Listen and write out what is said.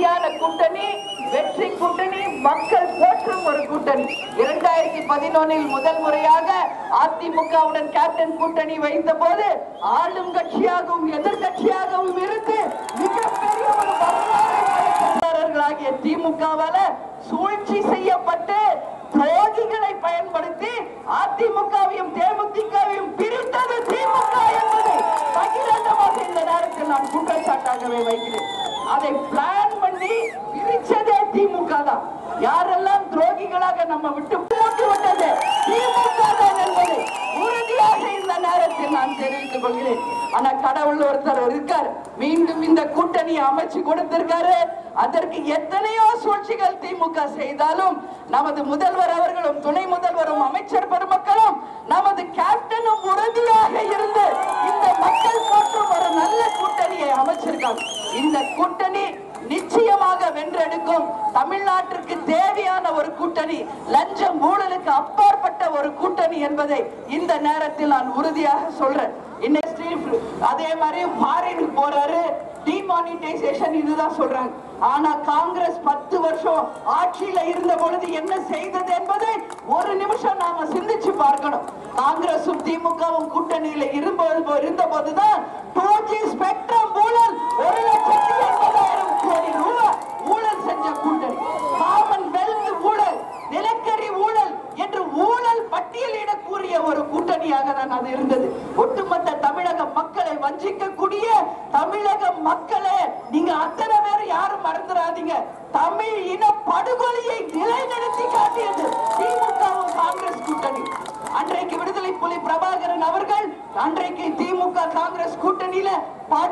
உறுதியான கூட்டணி வெற்றி கூட்டணி மக்கள் போற்றும் ஒரு கூட்டணி. இரண்டாயிரத்தி பதினொன்னில் முதல் முறையாக அதிமுகவுடன் கேப்டன் கூட்டணி வைத்த போது ஆளும் கட்சியாகவும் எதிர்கட்சியாகவும் இருந்து மிகப்பெரிய ஒரு வரலாறை திமுகவால சூழ்ச்சி செய்யப்பட்டு துரோகிகளை பயன்படுத்தி அதிமுகவையும் தேமுதிகவையும் பிரித்தது திமுக என்பதை பகிரங்கமாக இந்த நேரத்தில் நான் குற்றச்சாட்டாகவே வைக்கிறேன். அதை பிளான் பண்ணி பிரிச்சதே திமுக தான். யாரெல்லாம் துரோகிகளாக நம்ம விட்டு போட்டு விட்டது திமுக தான் உறுதியாக இந்த நேரத்தில் நான் தெரிவித்துக் கொள்கிறேன். ஆனா கடவுள் ஒருத்தர் இருக்கார். மீண்டும் இந்த கூட்டணியை அமைச்சு கொடுத்திருக்காரு. அதற்கு எத்தனையோ சூழ்ச்சிகள் திமுக செய்தாலும் நமது முதல்வர் அவர்களும் துணை முதல்வரும் அமைச்சர் பெருமக்களும் நமது கே உறுதியாக இருந்து இந்த மக்கள் போற்றும் ஒரு நல்ல கூட்டணியை அமைச்சிருக்காங்க இந்த கூட்டணி நிச்சயமாக வென்றெடுக்கும். தமிழ்நாட்டிற்கு தேவையான ஒரு கூட்டணி லஞ்சம் ஊழலுக்கு அப்பாற்பட்ட ஒரு கூட்டணி என்பதை இந்த நேரத்தில் நான் உறுதியாக சொல்றேன். அதே மாதிரி ஃபாரினுக்கு போறாரு. டிமானிட்டைசேஷன் இதுதான் சொல்றாங்க. ஆனா காங்கிரஸ் பத்து வருஷம் ஆட்சியில இருந்த பொழுது என்ன செய்தது என்பதை ஒரு நிமிஷம் நாம சிந்திச்சு பார்க்கணும். காங்கிரசும் திமுகவும் கூட்டணியில இருந்தபோது இருந்த போதுதான் டூ ஜி ஸ்பெக்ட்ரம் கூட்டணியாக தான் அது இருந்தது. ஒட்டுமொத்த தமிழக மக்களை வஞ்சிக்கக்கூடிய தமிழக மக்களே நீங்க அத்தனை பேர் யாரும் மறந்துடாதீங்க. தமிழ் இன படுகொலையை நிலைநிறுத்தி காட்டியது திமுகவும் காங்கிரஸ் கூட்டணி. அன்றைக்கு விடுதலை புலி பிரபாகரன் அவர்கள் அன்றைக்கு திமுக காங்கிரஸ் கூட்டணியில